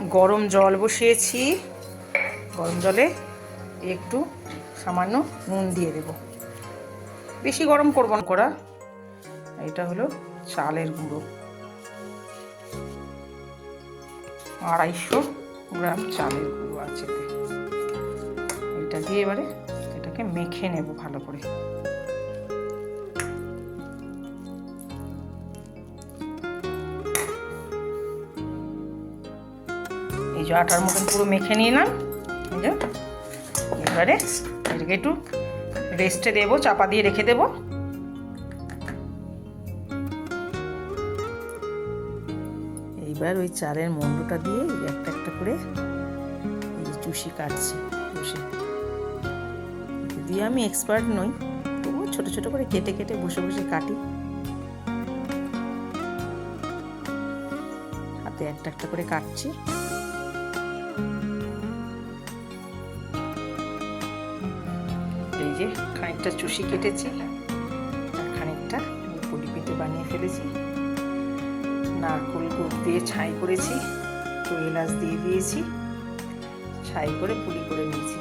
গরম জল বসিয়েছি। গরম জলে একটু সামান্য নুন দিয়ে দেব। বেশি গরম করব না করা এটা হলো চালের গুঁড়ো। আড়াইশো গ্রাম চালের গুঁড়ো আছে। এটা দিয়ে এবারে এটাকে মেখে নেব ভালো করে। এই যে আটার মতন পুরো মেখে নিলাম এই এবারে এটাকে একটু রেস্টে দেবো, চাপা দিয়ে রেখে দেবো। এইবার ওই চালের মন্ডটা দিয়ে একটা একটা করে চুষি কাটছি, বসে। যদিও আমি এক্সপার্ট নই, তবুও ছোট ছোট করে কেটে কেটে বসে বসে কাটি। হাতে একটা একটা করে কাটছি। এই যে খানিকটা চুষি কেটেছি, আর খানিকটা পুলি পিঠে বানিয়ে ফেলেছি। নারকোল গুড় দিয়ে ছাই করেছি, একটু এলাচ দিয়ে দিয়েছি, ছাই করে পুলি করে নিয়েছি।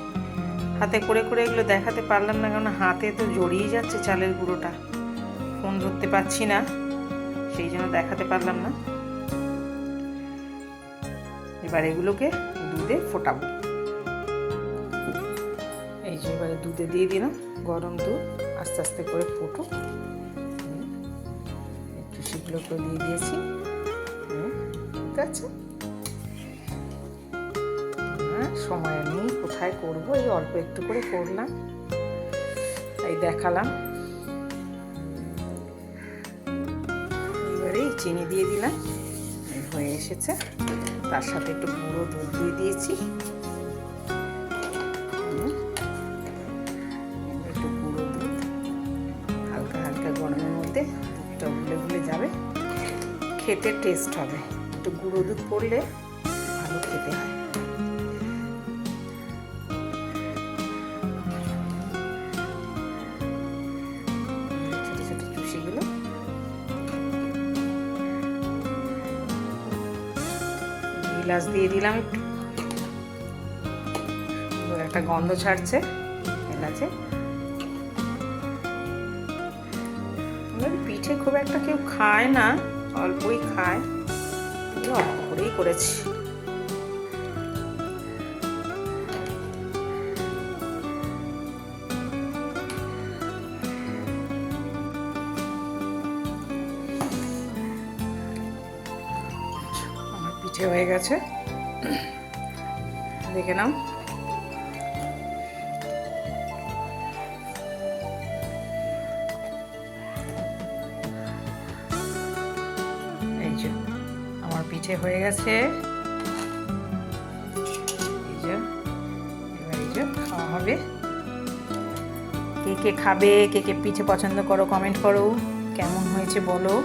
হাতে করে করে এগুলো দেখাতে পারলাম না, কারণ হাতে তো জড়িয়ে যাচ্ছে চালের গুঁড়োটা। ফোন ধরতে পারছি না, সেই জন্য দেখাতে পারলাম না। এবার এগুলোকে দুধে ফোটাবো। এবারে দুধে দিয়ে দিলাম। গরম দুধ আস্তে আস্তে করে ফোটো একটু সেগুলোকে দিয়ে দিয়েছি। ঠিক আছে? সময় নেই কোথায় করব? এই অল্প একটু করে করলাম। তাই দেখালাম। এবারে চিনি দিয়ে দিলাম। হয়ে এসেছে। তার সাথে একটু গুঁড়ো দুধ দিয়ে দিয়েছি। খেতে টেস্ট হবে। একটু গুঁড়ো দুধ পড়লে ভালো খেতে হয়। দিয়ে দিলাম একটু। একটা গন্ধ ছাড়ছে এলাচে। পিঠে খুব একটা কেউ খায় না। অল্পই খায়। অল্প করেই করেছি। আমার পিঠে হয়ে গেছে। দেখে নাও। আমার পিঠে হয়ে গেছে। খাওয়া হবে। কে কে খাবে, কে কে পিঠে পছন্দ করো কমেন্ট করো। কেমন হয়েছে বলো।